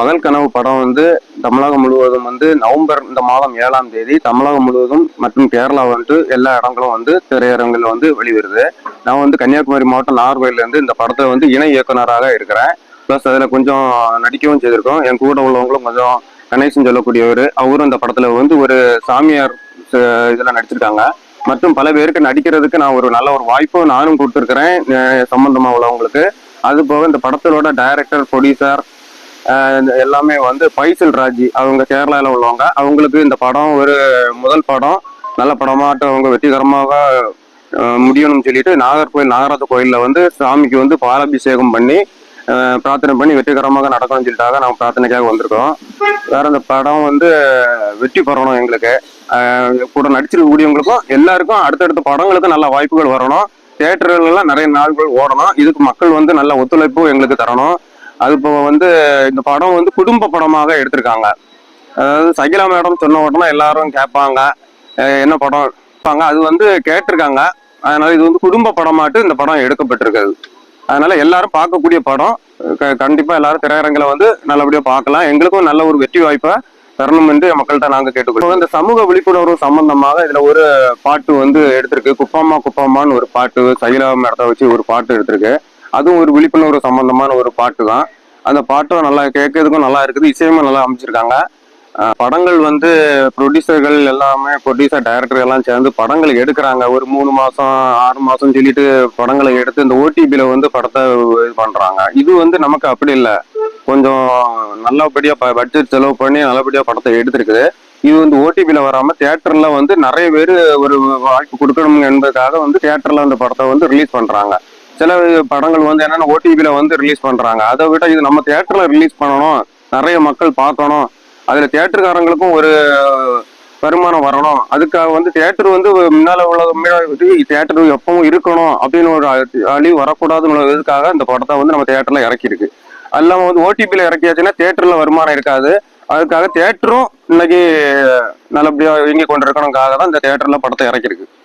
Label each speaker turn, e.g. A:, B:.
A: பகல் கனவு படம் வந்து தமிழகம் முழுவதும் வந்து நவம்பர் இந்த மாதம் ஏழாம் தேதி தமிழகம் முழுவதும் மற்றும் கேரளா வந்து எல்லா இடங்களும் வந்து திரையரங்கில் வந்து வெளிவருது. நான் வந்து கன்னியாகுமரி மாவட்டம் நார்வேலேருந்து இந்த படத்தை வந்து இணை இயக்குனராக இருக்கிறேன். ப்ளஸ் அதில் கொஞ்சம் நடிக்கவும் செய்திருக்கோம். என் கூட உள்ளவங்களும் கொஞ்சம் கணேசன் சொல்லக்கூடியவர் அவரும் இந்த படத்தில் வந்து ஒரு சாமியார் இதில் நடிச்சிருக்காங்க. மற்றும் பல பேருக்கு நடிக்கிறதுக்கு நான் ஒரு நல்ல ஒரு வாய்ப்பும் நானும் கொடுத்துருக்குறேன் சம்மந்தமாக உள்ளவங்களுக்கு. அது போக இந்த படத்தோட டைரக்டர் ப்ரொடியூசர் எல்லாமே வந்து பைசல் ராஜி. அவங்க கேரளாவில் உள்ளவங்க. அவங்களுக்கு இந்த படம் ஒரு முதல் படம். நல்ல படமாட்டு அவங்க வெற்றிகரமாக முடியணும்னு சொல்லிட்டு நாகர்கோயில் நாகராஜ கோயிலில் வந்து சாமிக்கு வந்து பாலாபிஷேகம் பண்ணி பிரார்த்தனை பண்ணி வெற்றிகரமாக நடக்கணும்னு சொல்லிட்டாக நாங்கள் பிரார்த்தனைக்காக வந்திருக்கோம். வேற இந்த படம் வந்து வெற்றி பெறணும் எங்களுக்கு. கூட நடிச்சிருக்கக்கூடியவங்களுக்கும் எல்லாருக்கும் அடுத்தடுத்த படங்களுக்கு நல்ல வாய்ப்புகள் வரணும். தேட்டர்கள்லாம் நிறைய நாள்கள் ஓடணும். இதுக்கு மக்கள் வந்து நல்ல ஒத்துழைப்பு எங்களுக்கு தரணும். அது இப்போ வந்து இந்த படம் வந்து குடும்ப படமாக எடுத்திருக்காங்க. அதாவது சகிலா மேடம் சொன்ன உடனே எல்லாரும் கேட்பாங்க என்ன படம் கேட்பாங்க அது வந்து கேட்டிருக்காங்க. அதனால இது வந்து குடும்ப படமாட்டு இந்த படம் எடுக்கப்பட்டிருக்குது. அதனால எல்லாரும் பார்க்கக்கூடிய படம். க- கண்டிப்பா எல்லாரும் திரையரங்கில வந்து நல்லபடியா பார்க்கலாம். எங்களுக்கும் நல்ல ஒரு வெற்றி வாய்ப்பை தரணும் என்று மக்கள்கிட்ட நாங்க கேட்டுக்கொள்வோம் இந்த சமூக விழிப்புணர்வு சம்பந்தமாக இதுல ஒரு பாட்டு வந்து எடுத்திருக்கு. குப்பம்மா குப்பம்மான்னு ஒரு பாட்டு சைலா மேடத்தை வச்சு ஒரு பாட்டு எடுத்திருக்கு. அதுவும் ஒரு விழிப்புணர்வு சம்பந்தமான ஒரு பாட்டு தான் அந்த பாட்டும் நல்லா கேட்கறதுக்கும் நல்லா இருக்குது இசையுமே நல்லா அமைச்சிருக்காங்க. படங்கள் வந்து ப்ரொடியூசர்கள் எல்லாமே ப்ரொடியூசர் டைரக்டர் எல்லாம் சேர்ந்து படங்கள் எடுக்கிறாங்க. ஒரு மூணு மாசம் ஆறு மாசம் சொல்லிட்டு படங்களை எடுத்து இந்த ஓடிபியில வந்து படத்தை இது பண்றாங்க. இது வந்து நமக்கு அப்படி இல்லை. கொஞ்சம் நல்லபடியா பட்ஜெட் செலவு பண்ணி நல்லபடியா படத்தை எடுத்திருக்குது. இது வந்து ஓடிபியில வராம தியேட்டர்ல வந்து நிறைய பேர் ஒரு வாய்ப்பு கொடுக்கணும் என்பதற்காக வந்து தியேட்டர்ல அந்த படத்தை வந்து ரிலீஸ் பண்றாங்க. சில படங்கள் வந்து என்னன்னா ஓடிபியில் வந்து ரிலீஸ் பண்றாங்க. அதை விட இது நம்ம தியேட்டர்ல ரிலீஸ் பண்ணணும். நிறைய மக்கள் பார்க்கணும். அதுல தியேட்டருக்காரங்களுக்கும் ஒரு வருமானம் வரணும். அதுக்காக வந்து தியேட்டர் வந்து முன்னால உள்ள தியேட்டர் எப்பவும் இருக்கணும் அப்படின்னு ஒரு அழி- அழிவு வரக்கூடாதுன்னு இதுக்காக இந்த படத்தை வந்து நம்ம தியேட்டர்ல இறக்கியிருக்கு. அது இல்லாம வந்து ஓடிபியில் இறக்கியாச்சுன்னா தியேட்டர்ல வருமானம் இருக்காது. அதுக்காக தியேட்டரும் இன்னைக்கு நல்லபடியா இயங்கி கொண்டிருக்கணுக்காக தான் இந்த தியேட்டர்ல படத்தை இறக்கியிருக்கு.